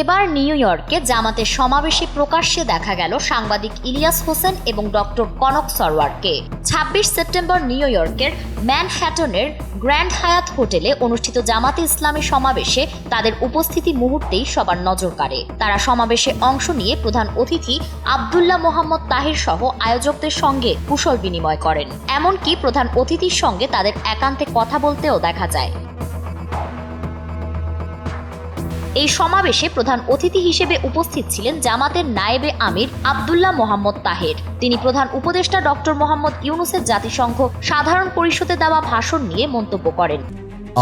এবার নিউ ইয়র্কে জামাতের সমাবেশে প্রকাশ্যে দেখা গেল সাংবাদিক ইলিয়াস হোসেন এবং ডক্টর কনক সরওয়ারকে। ছাব্বিশ সেপ্টেম্বর নিউ ইয়র্কের ম্যানহ্যাটনের গ্র্যান্ড হায়াত হোটেলে অনুষ্ঠিত জামাতে ইসলামী সমাবেশে তাদের উপস্থিতি মুহূর্তেই সবার নজর কাড়ে। তারা সমাবেশে অংশ নিয়ে প্রধান অতিথি আবদুল্লাহ মোহাম্মদ তাহির সহ আয়োজকদের সঙ্গে কুশল বিনিময় করেন। এমনকি প্রধান অতিথির সঙ্গে তাদের একান্তে কথা বলতেও দেখা যায়। এই সমাবেশে প্রধান অতিথি হিসেবে উপস্থিত ছিলেন জামাতের নায়েবে আমির আবদুল্লাহ মোহাম্মদ তাহের। তিনি প্রধান উপদেষ্টা ডক্টর মোহাম্মদ ইউনুসের জাতিসংঘ সাধারণ পরিষদে দেওয়া ভাষণ নিয়ে মন্তব্য করেন।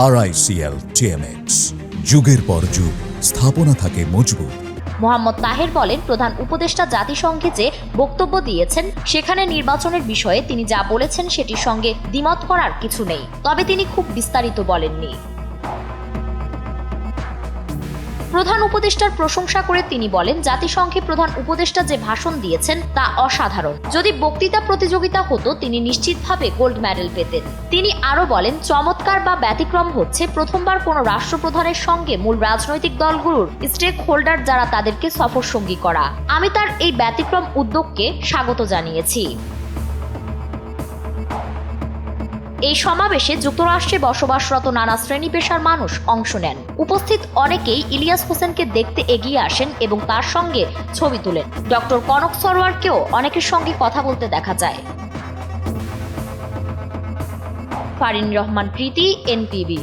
আরআইসিএল টিএমএক্স যুগের পর যুগ স্থাপনা থাকে মজবুত। মোহাম্মদ তাহের বলেন প্রধান উপদেষ্টা জাতিসংঘে যে বক্তব্য দিয়েছেন সেখানে নির্বাচনের বিষয়ে তিনি যা বলেছেন সেটির সঙ্গে দ্বিমত করার কিছু নেই। তবে তিনি খুব বিস্তারিত বলেননি। প্রধান উপদেষ্টার প্রশংসা করে তিনি বলেন, জাতিসংঘে প্রধান উপদেষ্টা যে ভাষণ দিয়েছেন তা অসাধারণ। যদি বক্তৃতা প্রতিযোগিতা হতো, তিনি নিশ্চিতভাবে গোল্ড মেডেল পেতেন। তিনি আরও বলেন, চমৎকার বা ব্যতিক্রম হচ্ছে প্রথমবার কোনো রাষ্ট্রপ্রধানের সঙ্গে মূল রাজনৈতিক দলগুলোর স্টেক হোল্ডার যারা তাদেরকে সফর সঙ্গী করা। আমি তার এই ব্যতিক্রম উদ্যোগকে স্বাগত জানিয়েছি। এই সমাবেশে যুক্তরাষ্ট্রে বসবাসরত নানা শ্রেণি পেশার মানুষ অংশ নেন। উপস্থিত অনেকেই ইলিয়াস হোসেনকে দেখতে এগিয়ে আসেন এবং তার সঙ্গে ছবি তুলেন। ডক্টর কনক সরওয়ারকেও অনেকের সঙ্গে কথা বলতে দেখা যায়। ফারিন রহমান, প্রীতি এনপিবি